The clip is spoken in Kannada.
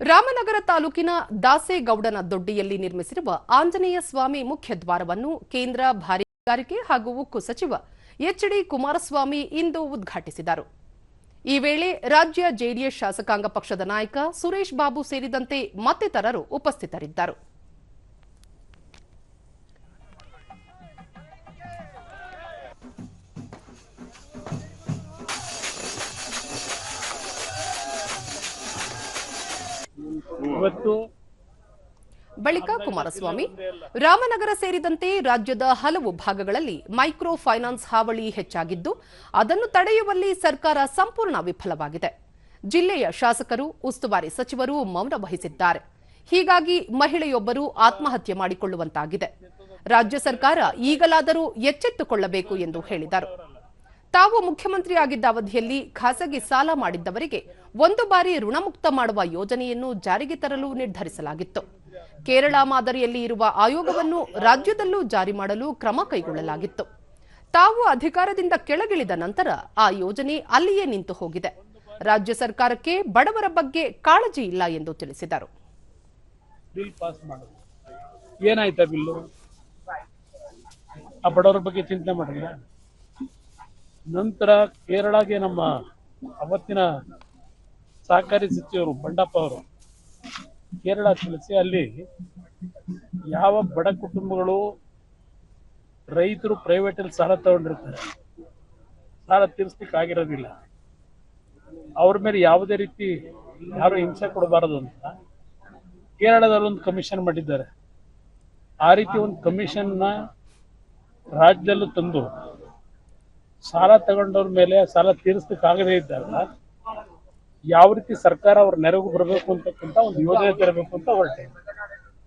ರಾಮನಗರ ತಾಲೂಕಿನ ದಾಸೇಗೌಡನ ದೊಡ್ಡಿಯಲ್ಲಿ ನಿರ್ಮಿಸಿರುವ ಆಂಜನೇಯ ಸ್ವಾಮಿ ಮುಖ್ಯ ದ್ವಾರವನ್ನು ಕೇಂದ್ರ ಭಾರಿ ಕೈಗಾರಿಕೆ ಹಾಗೂ ಉಕ್ಕು ಸಚಿವ ಎಚ್ಡಿ ಕುಮಾರಸ್ವಾಮಿ ಇಂದು ಉದ್ಘಾಟಿಸಿದರು. ಈ ವೇಳೆ ರಾಜ್ಯ ಜೆಡಿಎಸ್ ಶಾಸಕಾಂಗ ಪಕ್ಷದ ನಾಯಕ ಸುರೇಶ್ ಬಾಬು ಸೇರಿದಂತೆ ಮತ್ತಿತರರು ಉಪಸ್ಥಿತರಿದ್ದರು. ಬಳಿಕ ಕುಮಾರಸ್ವಾಮಿ, ರಾಮನಗರ ಸೇರಿದಂತೆ ರಾಜ್ಯದ ಹಲವು ಭಾಗಗಳಲ್ಲಿ ಮೈಕ್ರೋ ಫೈನಾನ್ಸ್ ಹಾವಳಿ ಹೆಚ್ಚಾಗಿದ್ದು, ಅದನ್ನು ತಡೆಯುವಲ್ಲಿ ಸರ್ಕಾರ ಸಂಪೂರ್ಣ ವಿಫಲವಾಗಿದೆ. ಜಿಲ್ಲೆಯ ಶಾಸಕರು, ಉಸ್ತುವಾರಿ ಸಚಿವರು ಮೌನ ವಹಿಸಿದ್ದಾರೆ. ಹೀಗಾಗಿ ಮಹಿಳೆಯೊಬ್ಬರು ಆತ್ಮಹತ್ಯೆ ಮಾಡಿಕೊಳ್ಳುವಂತಾಗಿದೆ. ರಾಜ್ಯ ಸರ್ಕಾರ ಈಗಲಾದರೂ ಎಚ್ಚೆತ್ತುಕೊಳ್ಳಬೇಕು ಎಂದು ಹೇಳಿದರು. ತಾವು ಮುಖ್ಯಮಂತ್ರಿಯಾಗಿದ್ದ ಅವಧಿಯಲ್ಲಿ ಖಾಸಗಿ ಸಾಲ ಮಾಡಿದ್ದವರಿಗೆ ಒಂದು ಬಾರಿ ಋಣಮುಕ್ತ ಮಾಡುವ ಯೋಜನೆಯನ್ನು ಜಾರಿಗೆ ತರಲು ನಿರ್ಧರಿಸಲಾಗಿತ್ತು. ಕೇರಳ ಮಾದರಿಯಲ್ಲಿ ಇರುವ ಆಯೋಗವನ್ನು ರಾಜ್ಯದಲ್ಲೂ ಜಾರಿ ಮಾಡಲು ಕ್ರಮ ಕೈಗೊಳ್ಳಲಾಗಿತ್ತು. ತಾವು ಅಧಿಕಾರದಿಂದ ಕೆಳಗಿಳಿದ ನಂತರ ಆ ಯೋಜನೆ ಅಲ್ಲಿಯೇ ನಿಂತು ಹೋಗಿದೆ. ರಾಜ್ಯ ಸರ್ಕಾರಕ್ಕೆ ಬಡವರ ಬಗ್ಗೆ ಕಾಳಜಿ ಇಲ್ಲ ಎಂದು ತಿಳಿಸಿದರು. ಏನಾಯ್ತಾ ಬಿಲ್ಲು? ಆ ಬಡವರ ಬಗ್ಗೆ ಚಿಂತೆ ಮಾಡಿಲ್ಲ ನಂತರ ಕೇರಳಗೆ ನಮ್ಮ ಅವತ್ತಿನ ಸಹಕಾರಿ ಸಚಿವರು ಬಂಡಪ್ಪ ಅವರು, ಕೇರಳ ತಿಳಿಸಿ ಅಲ್ಲಿ ಯಾವ ಬಡ ಕುಟುಂಬಗಳು ರೈತರು ಪ್ರೈವೇಟಲ್ಲಿ ಸಾಲ ತಗೊಂಡಿರ್ತಾರೆ, ಸಾಲ ತೀರಿಸ್ಲಿಕ್ಕೆ ಆಗಿರೋದಿಲ್ಲ. ಅವ್ರ ಮೇಲೆ ಯಾವುದೇ ರೀತಿ ಯಾರು ಹಿಂಸೆ ಕೊಡಬಾರದು ಅಂತ ಕೇರಳದಲ್ಲಿ ಒಂದು ಕಮಿಷನ್ ಮಾಡಿದ್ದಾರೆ. ಆ ರೀತಿ ಒಂದು ಕಮಿಷನ್ನ ರಾಜ್ಯದಲ್ಲೂ ತಂದು ಸಾಲ ತಗೊಂಡವ್ರ ಮೇಲೆ ಸಾಲ ತೀರಿಸ್ಲಿಕ್ಕೆ ಆಗದೇ ಇದ್ದಾಗ ಯಾವ ರೀತಿ ಸರ್ಕಾರ ಅವ್ರ ನೆರವು ಬರಬೇಕು ಅಂತಕ್ಕಂತ ಒಂದು ಯೋಜನೆ ತರಬೇಕು ಅಂತ ಹೊರಟೆ.